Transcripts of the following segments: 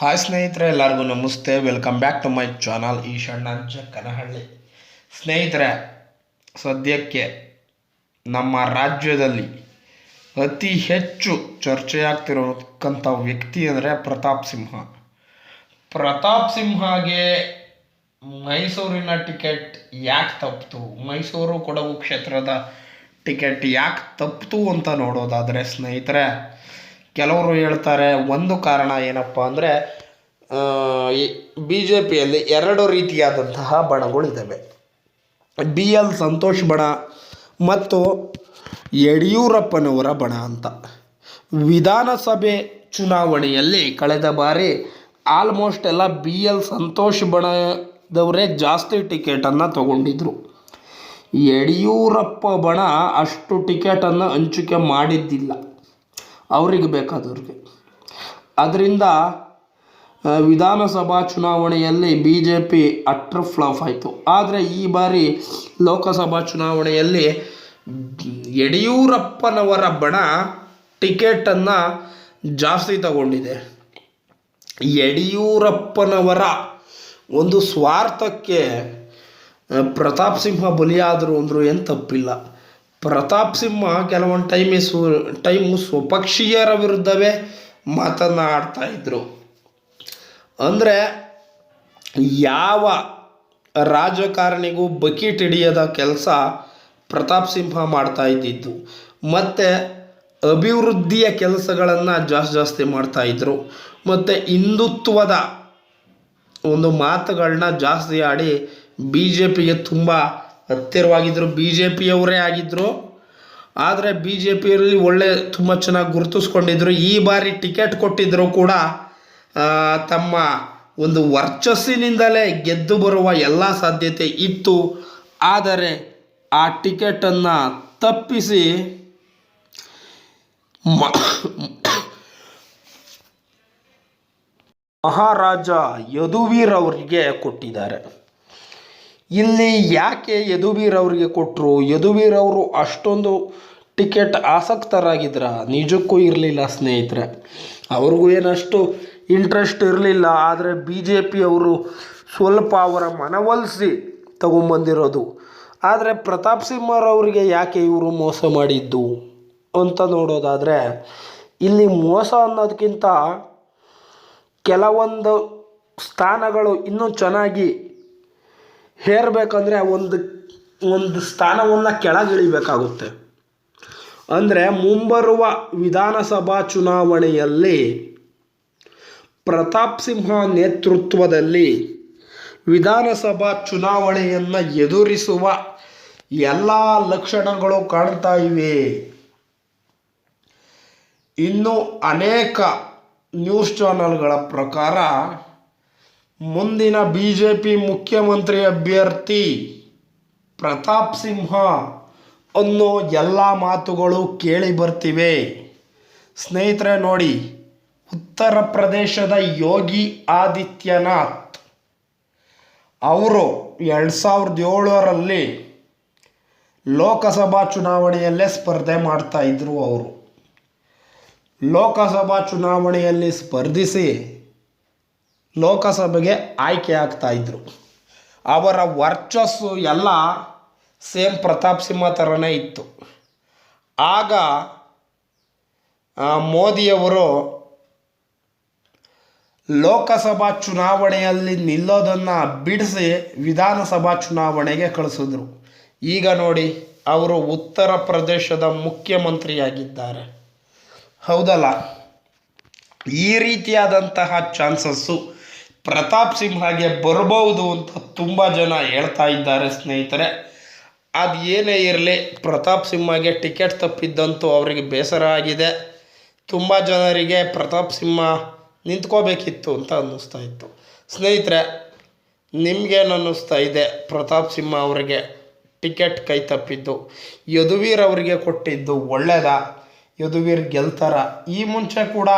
Hi ಸ್ನೇಹಿತರೆ, ಎಲ್ಲರಿಗೂ ನಮಸ್ತೆ. Welcome back to my channel ಈಶಣ್ಣಂಚ ಕನಹಳ್ಳಿ. ಸ್ನೇಹಿತರೆ, ಸದ್ಯಕ್ಕೆ ನಮ್ಮ ರಾಜ್ಯದಲ್ಲಿ ಅತಿ ಹೆಚ್ಚು ಚರ್ಚೆಯಾಗ್ತಿರೋಕ್ಕಂಥ ವ್ಯಕ್ತಿ ಅಂದರೆ ಪ್ರತಾಪ್ ಸಿಂಹ. ಪ್ರತಾಪ್ ಸಿಂಹಗೆ ಮೈಸೂರಿನ ಟಿಕೆಟ್ ಯಾಕೆ ತಪ್ಪಿತು ಮೈಸೂರು ಕೊಡಗು ಕ್ಷೇತ್ರದ ಟಿಕೆಟ್ ಯಾಕೆ ತಪ್ಪಿತು ಅಂತ ನೋಡೋದಾದರೆ ಸ್ನೇಹಿತರೆ ಕೆಲವರು ಹೇಳ್ತಾರೆ, ಒಂದು ಕಾರಣ ಏನಪ್ಪ ಅಂದರೆ ಬಿ ಜೆ ಪಿಯಲ್ಲಿ ಎರಡು ರೀತಿಯಾದಂತಹ ಬಣಗಳಿದ್ದಾವೆ ಬಿ ಎಲ್ ಸಂತೋಷ್ ಬಣ ಮತ್ತು ಯಡಿಯೂರಪ್ಪನವರ ಬಣ ಅಂತ. ವಿಧಾನಸಭೆ ಚುನಾವಣೆಯಲ್ಲಿ ಕಳೆದ ಬಾರಿ ಆಲ್ಮೋಸ್ಟ್ ಎಲ್ಲ ಬಿ ಎಲ್ ಸಂತೋಷ್ ಬಣದವರೇ ಜಾಸ್ತಿ ಟಿಕೆಟನ್ನು ತಗೊಂಡಿದ್ರು. ಯಡಿಯೂರಪ್ಪ ಬಣ ಅಷ್ಟು ಟಿಕೆಟನ್ನು ಹಂಚಿಕೆ ಮಾಡಿದ್ದಿಲ್ಲ. ಅವ್ರಿಗೆ ಬೇಕಾದವ್ರಿಗೆ. ಅದರಿಂದ ವಿಧಾನಸಭಾ ಚುನಾವಣೆಯಲ್ಲಿ B J P utter flop ಆಯಿತು. ಆದರೆ ಈ ಬಾರಿ ಲೋಕಸಭಾ ಚುನಾವಣೆಯಲ್ಲಿ ಯಡಿಯೂರಪ್ಪನವರ ಬಣ ಟಿಕೆಟನ್ನು ಜಾಸ್ತಿ ತಗೊಂಡಿದೆ. ಯಡಿಯೂರಪ್ಪನವರ ಒಂದು ಸ್ವಾರ್ಥಕ್ಕೆ ಪ್ರತಾಪ್ ಸಿಂಹ ಬಲಿಯಾದರು ಅಂದರು ಏನು ತಪ್ಪಿಲ್ಲ. ಪ್ರತಾಪ್ ಸಿಂಹ ಕೆಲವೊಂದು ಟೈಮ್ ಸು ಟೈಮು ಸ್ವಪಕ್ಷೀಯರ ವಿರುದ್ಧವೇ ಮಾತನಾಡ್ತಾ ಇದ್ದರು ಅಂದರೆ ಯಾವ ರಾಜಕಾರಣಿಗೂ ಬಕೀಟ್ ಹಿಡಿಯದ ಕೆಲಸ ಪ್ರತಾಪ್ ಸಿಂಹ ಮಾಡ್ತಾ ಇದ್ದಿದ್ದು. ಮತ್ತು ಅಭಿವೃದ್ಧಿಯ ಕೆಲಸಗಳನ್ನು ಜಾಸ್ತಿ ಜಾಸ್ತಿ ಮಾಡ್ತಾ ಇದ್ದರು ಮತ್ತು ಹಿಂದುತ್ವದ ಒಂದು ಮಾತುಗಳನ್ನ ಜಾಸ್ತಿ ಆಡಿ ಬಿ ಜೆ ಪಿಗೆ ತುಂಬ ಹತ್ತಿರವಾಗಿದ್ದರು ಬಿ ಜೆ ಪಿಯವರೇ ಆಗಿದ್ದರು ಆದರೆ ಬಿ ಜೆ ಪಿಯಲ್ಲಿ ಒಳ್ಳೆ ತುಂಬ ಚೆನ್ನಾಗಿ ಗುರುತಿಸ್ಕೊಂಡಿದ್ದರು ಈ ಬಾರಿ ಟಿಕೆಟ್ ಕೊಟ್ಟಿದ್ದರೂ ಕೂಡ ತಮ್ಮ ಒಂದು ವರ್ಚಸ್ಸಿನಿಂದಲೇ ಗೆದ್ದು ಬರುವ ಎಲ್ಲ ಸಾಧ್ಯತೆ ಇತ್ತು. ಆದರೆ ಆ ಟಿಕೆಟನ್ನು ತಪ್ಪಿಸಿ ಮಹಾರಾಜ ಯದುವೀರ್ ಅವರಿಗೆ ಕೊಟ್ಟಿದ್ದಾರೆ. ಇಲ್ಲಿ ಯಾಕೆ ಯದುವೀರ್ ಅವರಿಗೆ ಕೊಟ್ಟರು ಯದುವೀರ್ ಅವರು ಅಷ್ಟೊಂದು ಟಿಕೆಟ್ ಆಸಕ್ತರಾಗಿದ್ರ? ನಿಜಕ್ಕೂ ಇರಲಿಲ್ಲ ಸ್ನೇಹಿತರೆ. ಅವ್ರಿಗೂ ಏನಷ್ಟು ಇಂಟ್ರೆಸ್ಟ್ ಇರಲಿಲ್ಲ. ಆದರೆ ಬಿ ಜೆ ಪಿಯವರು ಸ್ವಲ್ಪ ಅವರ ಮನವೊಲಿಸಿ ತಗೊಂಬಂದಿರೋದು. ಆದರೆ ಪ್ರತಾಪ್ ಸಿಂಹರವರಿಗೆ ಯಾಕೆ ಇವರು ಮೋಸ ಮಾಡಿದ್ದು ಅಂತ ನೋಡೋದಾದರೆ, ಇಲ್ಲಿ ಮೋಸ ಅನ್ನೋದಕ್ಕಿಂತ ಕೆಲವೊಂದು ಸ್ಥಾನಗಳು ಇನ್ನೂ ಚೆನ್ನಾಗಿ ಹೇರಬೇಕಂದ್ರೆ ಒಂದು ಒಂದು ಸ್ಥಾನವನ್ನು ಕೆಳಗಿಳಿಬೇಕಾಗುತ್ತೆ. ಅಂದರೆ ಮುಂಬರುವ ವಿಧಾನಸಭಾ ಚುನಾವಣೆಯಲ್ಲಿ ಪ್ರತಾಪ್ ಸಿಂಹ ನೇತೃತ್ವದಲ್ಲಿ ವಿಧಾನಸಭಾ ಚುನಾವಣೆಯನ್ನು ಎದುರಿಸುವ ಎಲ್ಲ ಲಕ್ಷಣಗಳು ಕಾಣ್ತಾ ಇವೆ. ಇನ್ನು ಅನೇಕ ನ್ಯೂಸ್ ಚಾನಲ್ಗಳ ಪ್ರಕಾರ ಮುಂದಿನ ಬಿ ಜೆ ಪಿ ಮುಖ್ಯಮಂತ್ರಿ ಅಭ್ಯರ್ಥಿ ಪ್ರತಾಪ್ ಸಿಂಹ ಅನ್ನೋ ಎಲ್ಲ ಮಾತುಗಳು ಕೇಳಿ ಬರ್ತಿವೆ. ಸ್ನೇಹಿತರೆ ನೋಡಿ, ಉತ್ತರ ಪ್ರದೇಶದ ಯೋಗಿ ಆದಿತ್ಯನಾಥ್ ಅವರು ಎರಡು ಸಾವಿರದ ಏಳರಲ್ಲಿ ಲೋಕಸಭಾ ಚುನಾವಣೆಯಲ್ಲೇ ಸ್ಪರ್ಧೆ ಮಾಡ್ತಾ ಇದ್ರು ಅವರು. ಲೋಕಸಭಾ ಚುನಾವಣೆಯಲ್ಲಿ ಸ್ಪರ್ಧಿಸಿ ಲೋಕಸಭೆಗೆ ಆಯ್ಕೆ ಆಗ್ತಾ ಇದ್ದರು ಅವರ ವರ್ಚಸ್ಸು ಎಲ್ಲ ಸೇಮ್ ಪ್ರತಾಪ್ ಸಿಂಹ ಥರನೇ ಇತ್ತು. ಆಗ ಮೋದಿಯವರು ಲೋಕಸಭಾ ಚುನಾವಣೆಯಲ್ಲಿ ನಿಲ್ಲೋದನ್ನು ಬಿಡಿಸಿ ವಿಧಾನಸಭಾ ಚುನಾವಣೆಗೆ ಕಳಿಸಿದ್ರು. ಈಗ ನೋಡಿ, ಅವರು ಉತ್ತರ ಪ್ರದೇಶದ ಮುಖ್ಯಮಂತ್ರಿಯಾಗಿದ್ದಾರೆ. ಹೌದಲ್ಲ? ಈ ರೀತಿಯಾದಂತಹ ಚಾನ್ಸಸ್ಸು ಪ್ರತಾಪ್ ಸಿಂಹಗೆ ಬರಬಹುದು ಅಂತ ತುಂಬ ಜನ ಹೇಳ್ತಾ ಇದ್ದಾರೆ ಸ್ನೇಹಿತರೆ. ಅದು ಏನೇ ಇರಲಿ, ಪ್ರತಾಪ್ ಸಿಂಹಗೆ ಟಿಕೆಟ್ ತಪ್ಪಿದ್ದಂತೂ ಅವರಿಗೆ ಬೇಸರ ಆಗಿದೆ. ತುಂಬ ಜನರಿಗೆ ಪ್ರತಾಪ್ ಸಿಂಹ ನಿಂತ್ಕೋಬೇಕಿತ್ತು ಅಂತ ಅನ್ನಿಸ್ತಾ ಇತ್ತು. ಸ್ನೇಹಿತರೆ, ನಿಮಗೇನು ಅನ್ನಿಸ್ತಾ ಇದೆ? ಪ್ರತಾಪ್ ಸಿಂಹ ಅವರಿಗೆ ಟಿಕೆಟ್ ಕೈ ತಪ್ಪಿದ್ದು, ಯದುವೀರ್ ಅವರಿಗೆ ಕೊಟ್ಟಿದ್ದು ಒಳ್ಳೆಯದ ಯದುವೀರ್ ಗೆಲ್ತಾರ? ಈ ಮುಂಚೆ ಕೂಡ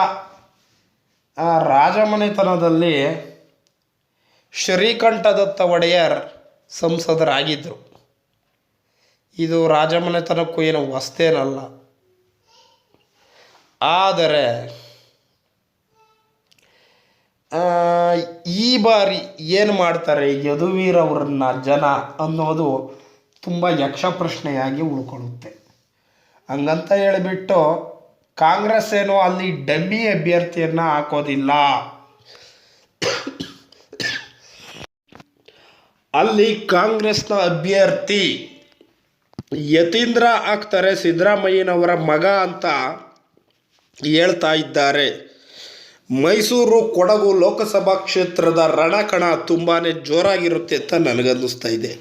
ರಾಜಮನೆತನದಲ್ಲಿ ಶ್ರೀಕಂಠದತ್ತ ಒಡೆಯರ್ ಸಂಸದರಾಗಿದ್ದರು. ಇದು ರಾಜಮನೆತನಕ್ಕೂ ಏನು ಹೊಸ್ತೇನಲ್ಲ ಆದರೆ ಈ ಬಾರಿ ಏನು ಮಾಡ್ತಾರೆ ಯದುವೀರವ್ರನ್ನ ಜನ ಅನ್ನೋದು ತುಂಬ ಯಕ್ಷ ಪ್ರಶ್ನೆಯಾಗಿ ಉಳ್ಕೊಳ್ಳುತ್ತೆ. ಹಂಗಂತ ಹೇಳಿಬಿಟ್ಟು ಕಾಂಗ್ರೆಸ್ ಏನು ಅಲ್ಲಿ ಡಮ್ಮಿ ಅಭ್ಯರ್ಥಿಯನ್ನು ಹಾಕೋದಿಲ್ಲ. ಅಲ್ಲಿ ಕಾಂಗ್ರೆಸ್ನ ಅಭ್ಯರ್ಥಿ ಯತೀಂದ್ರ ಆಗ್ತಾರೆ ಸಿದ್ದರಾಮಯ್ಯನವರ ಮಗ ಅಂತ ಹೇಳ್ತಾ ಇದ್ದಾರೆ. ಮೈಸೂರು ಕೊಡಗು ಲೋಕಸಭಾ ಕ್ಷೇತ್ರದ ರಣಕಣ ತುಂಬಾ ಜೋರಾಗಿರುತ್ತೆ ಅಂತ ನನಗನ್ನಿಸ್ತಾ ಇದೆ.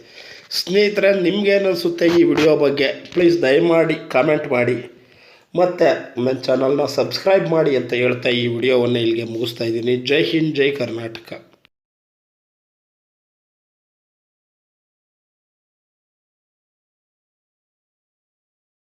ಸ್ನೇಹಿತರೆ ನಿಮಗೇನಿಸುತ್ತೆ ಈ ವಿಡಿಯೋ ಬಗ್ಗೆ? ಪ್ಲೀಸ್ ದಯಮಾಡಿ ಕಾಮೆಂಟ್ ಮಾಡಿ. ಮತ್ತು ನನ್ನ ಚಾನಲ್ನ ಸಬ್ಸ್ಕ್ರೈಬ್ ಮಾಡಿ ಅಂತ ಹೇಳ್ತಾ ಈ ವಿಡಿಯೋವನ್ನು ಇಲ್ಲಿಗೆ ಮುಗಿಸ್ತಾ ಇದ್ದೀನಿ. ಜೈ ಹಿಂದ್, ಜೈ ಕರ್ನಾಟಕ.